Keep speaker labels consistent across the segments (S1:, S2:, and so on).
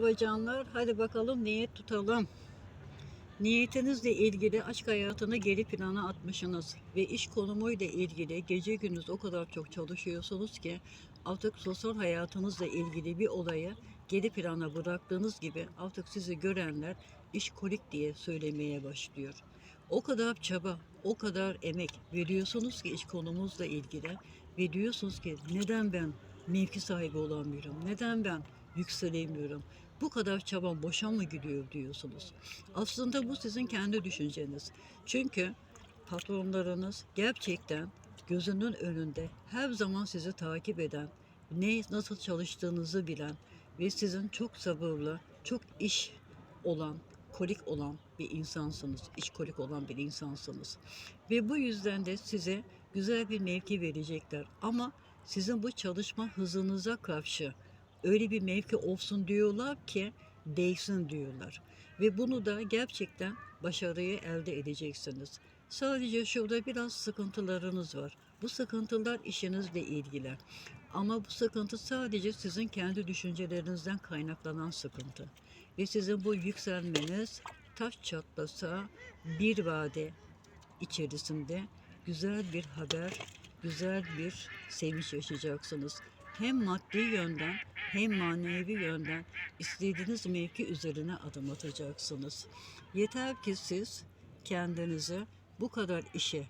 S1: Merhaba. Hadi bakalım niyet tutalım. Niyetinizle ilgili aşk hayatını geri plana atmışsınız ve iş konumuyla ilgili gece gündüz o kadar çok çalışıyorsunuz ki artık sosyal hayatınızla ilgili bir olayı geri plana bıraktığınız gibi artık sizi görenler işkolik diye söylemeye başlıyor. O kadar çaba, o kadar emek veriyorsunuz ki iş konumuzla ilgili ve diyorsunuz ki neden ben mevki sahibi olamıyorum, neden ben yükselemiyorum, bu kadar çaba boşa mı gidiyor diyorsunuz. Aslında bu sizin kendi düşünceniz. Çünkü patronlarınız gerçekten gözünün önünde her zaman sizi takip eden, ne nasıl çalıştığınızı bilen ve sizin çok sabırlı, çok iş olan, kolik olan bir insansınız. iş kolik olan bir insansınız. Ve bu yüzden de size güzel bir mevki verecekler. Ama sizin bu çalışma hızınıza karşı öyle bir mevki olsun diyorlar ki değsin diyorlar. Ve bunu da gerçekten başarıyı elde edeceksiniz. Sadece şurada biraz sıkıntılarınız var. Bu sıkıntılar işinizle ilgili. Ama bu sıkıntı sadece sizin kendi düşüncelerinizden kaynaklanan sıkıntı. Ve sizin bu yükselmeniz taş çatlasa bir vade içerisinde güzel bir haber, güzel bir sevinç yaşayacaksınız. Hem maddi yönden hem manevi yönden istediğiniz mevki üzerine adım atacaksınız. Yeter ki siz kendinizi bu kadar işe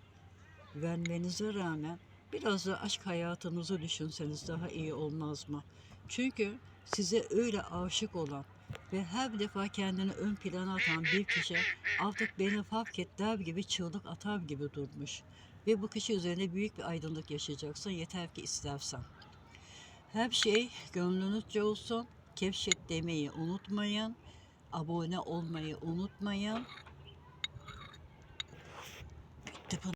S1: vermenize rağmen biraz da aşk hayatınızı düşünseniz daha iyi olmaz mı? Çünkü size öyle aşık olan ve her defa kendini ön plana atan bir kişi artık beni fark et der gibi çığlık atar gibi durmuş. Ve bu kişi üzerine büyük bir aydınlık yaşayacaksın yeter ki istersen. Her şey gönlünüzce olsun. Kevşet demeyi unutmayın. Abone olmayı unutmayın.